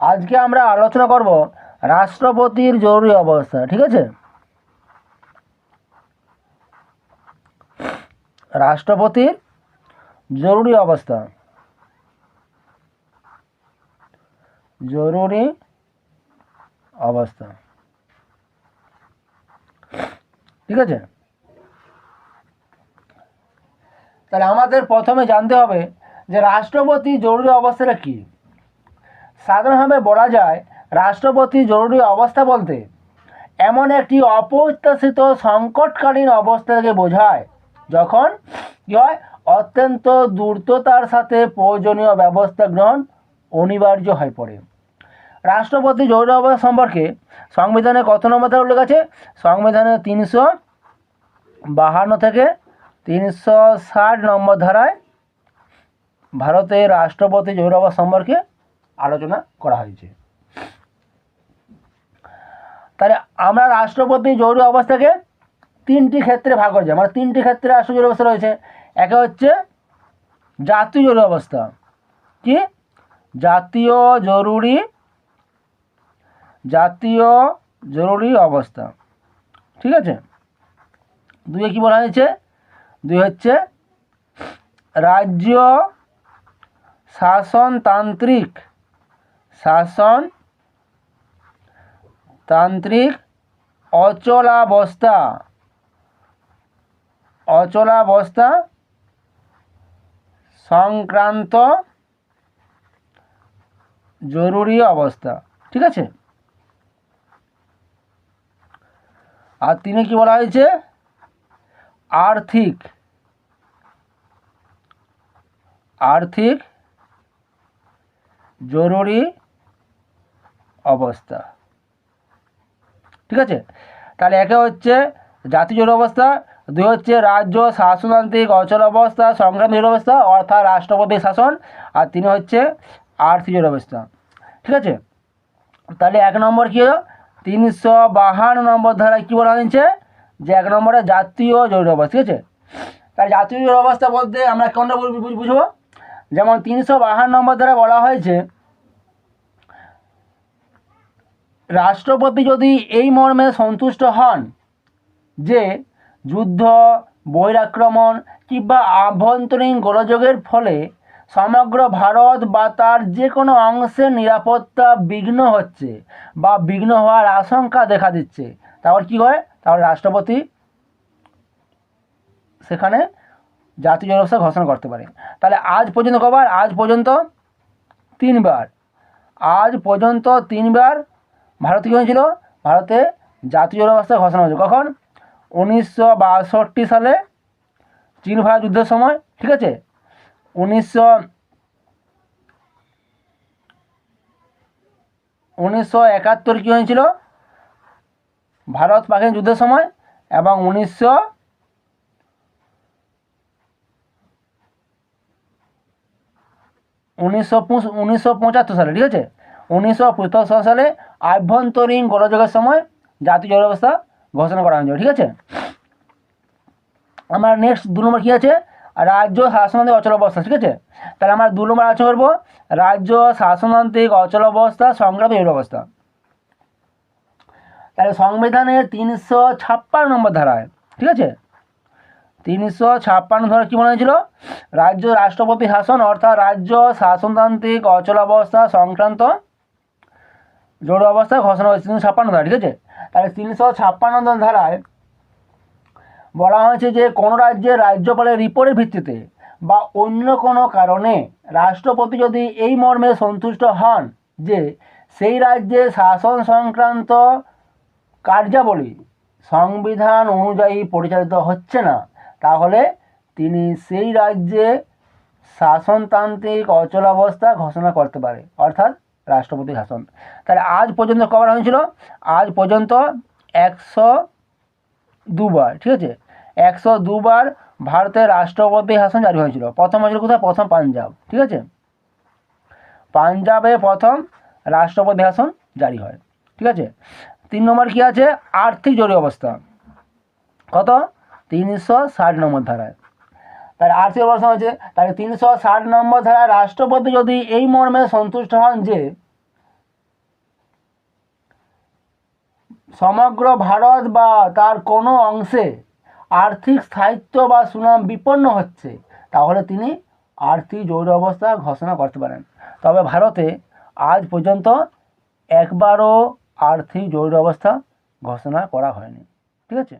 আজকে আমরা আলোচনা করব রাষ্ট্রপতির জরুরি অবস্থা, ঠিক আছে? রাষ্ট্রপতির জরুরি অবস্থা। জরুরি অবস্থা। ঠিক আছে? তাহলে আমাদের প্রথমে জানতে হবে যে রাষ্ট্রপতি জরুরি অবস্থাটা কী? সাধারণভাবে বলা যায়, রাষ্ট্রপতি জরুরি অবস্থা বলতে এমন একটি অপ্রত্যাশিত সংকটকালীন অবস্থাকে বোঝায়, যখন কী হয়, অত্যন্ত দ্রুততার সাথে প্রয়োজনীয় ব্যবস্থা গ্রহণ অনিবার্য হয়ে পড়ে। রাষ্ট্রপতি জরুরি অবস্থা সম্পর্কে সংবিধানে কত নম্বর ধারা উল্লেখ আছে? সংবিধানে তিনশো বাহান্ন থেকে তিনশো ষাট নম্বর ধারায় ভারতের রাষ্ট্রপতি জরুরি অবস্থা সম্পর্কে আলোচনা করা হয়েছে। তাহলে আমরা রাষ্ট্রপতি জরুরি অবস্থাকে তিনটি ক্ষেত্রে ভাগ করেছি। মানে তিনটি ক্ষেত্রে রাষ্ট্র জরুরি অবস্থা রয়েছে। একে হচ্ছে জাতীয় জরুরি অবস্থা। কি? জাতীয় জরুরি জাতীয় জরুরি অবস্থা। ঠিক আছে? দুয়ে কি বলা হয়েছে? দুই হচ্ছে রাজ্য শাসনতান্ত্রিক শাসন, তান্ত্রিক অচলাবস্থা। অচলাবস্থা, সংক্রান্ত জরুরি অবস্থা। ঠিক আছে? আর তিনি কি বলা হয়েছে? আর্থিক। আর্থিক জরুরি অবস্থা। ঠিক আছে? তাহলে একে হচ্ছে জাতীয় জরুরি অবস্থা, দুই হচ্ছে রাজ্য শাসনতান্ত্রিক অচল অবস্থা সংক্রান্ত জরুরি অবস্থা, অর্থাৎ রাষ্ট্রপতি শাসন, আর তিনি হচ্ছে আর্থিক জরুরি অবস্থা। ঠিক আছে? তাহলে এক নম্বর কী হলো? তিনশো বাহান্ন নম্বর ধারায় কী বলা হয়েছে? যে এক নম্বরে জাতীয় জরুরি অবস্থা। ঠিক আছে? তাহলে জাতীয় জরুরি অবস্থা বলতে আমরা কোনটা বুঝ- বুঝ- বুঝব? যেমন তিনশো বাহান্ন নম্বর ধারা বলা হয়েছে রাষ্ট্রপতি যদি এই মর্মে সন্তুষ্ট হন যে যুদ্ধ বহিরাক্রমণ কিংবা আভ্যন্তরীণ গোলযোগের ফলে সমগ্র ভারত বা তার যে কোনো অংশের নিরাপত্তা বিঘ্ন হচ্ছে বা বিঘ্ন হওয়ার আশঙ্কা দেখা দিচ্ছে তারপর কী হয়? তাহলে রাষ্ট্রপতি সেখানে জাতীয় অবস্থা ঘোষণা করতে পারে তাহলে আজ পর্যন্ত কবার? আজ পর্যন্ত তিনবার। আজ পর্যন্ত তিনবার ভারতে কী হয়েছিল? ভারতে জাতীয় জরুরি ঘোষণা হয়েছে কখন? উনিশশো বাষট্টি সালে চীন ভারত যুদ্ধের সময়, ঠিক আছে? উনিশশো উনিশশো একাত্তর কী হয়েছিল? ভারত পাকিস্তান যুদ্ধের সময় এবং উনিশশো উনিশশো উনিশশো পঁচাত্তর সালে, ঠিক আছে? উনিশশো পঁচাত্তর সালে আভ্যন্তরীণ গোলযোগের সময় জাতীয় জরুরি অবস্থা ঘোষণা করা হয়েছিল, ঠিক আছে? আমার নেক্সট দু নম্বর কী আছে? রাজ্য শাসনান্ত্রিক অচল অবস্থা, ঠিক আছে? তাহলে আমরা দু নম্বর আলোচনা করব। রাজ্য শাসনান্ত্রিক অচল অবস্থা সংক্রান্ত জরুরি অবস্থা তাহলে সংবিধানের তিনশো ছাপ্পান্ন নম্বর ধারায়, ঠিক আছে? তিনশো ছাপ্পান্ন ধারা কী মনে হয়েছিল? রাজ্য রাষ্ট্রপতি শাসন, অর্থাৎ রাজ্য শাসনতান্ত্রিক অচল অবস্থা সংক্রান্ত জরুরি অবস্থায় ঘোষণা হয়েছে তিনশো ছাপ্পান্ন ধারা, ঠিক আছে? তাহলে তিনশো ছাপ্পান্ন ধারায় বলা হয়েছে যে, কোনো রাজ্যের রাজ্যপালের রিপোর্টের ভিত্তিতে বা অন্য কোনো কারণে রাষ্ট্রপতি যদি এই মর্মে সন্তুষ্ট হন যে, সেই রাজ্যে শাসন সংক্রান্ত কার্যাবলী সংবিধান অনুযায়ী পরিচালিত হচ্ছে না, তাহলে তিনি সেই রাজ্যে শাসনতান্ত্রিক অচলাবস্থা ঘোষণা করতে পারে। অর্থাৎ রাষ্ট্রপতি শাসন। তাহলে আজ পর্যন্ত কবার হয়েছিল? আজ পর্যন্ত একশো দুবার, ঠিক আছে? একশো দুবার ভারতের রাষ্ট্রপতি শাসন জারি হয়েছিল। প্রথম হয়েছিল কোথায়? প্রথম পাঞ্জাব, ঠিক আছে? পাঞ্জাবে প্রথম রাষ্ট্রপতি শাসন জারি হয়, ঠিক আছে? তিন নম্বর কী আছে? আর্থিক জরুরি অবস্থা। কত? তিনশো ষাট নম্বর ধারায়। তার আটশো প্রশ্ন হচ্ছে তাহলে তিনশো ষাট নম্বর ধারা রাষ্ট্রপতি যদি এই মর্মে সন্তুষ্ট হন যে সমগ্র ভারত বা তার কোনো অংশে আর্থিক স্থায়িত্ব বা সুনাম বিপন্ন হচ্ছে, তাহলে তিনি আর্থিক জরুরি অবস্থা ঘোষণা করতে পারেন। তবে ভারতে আজ পর্যন্ত একবারও আর্থিক জরুরি অবস্থা ঘোষণা করা হয়নি। ঠিক আছে?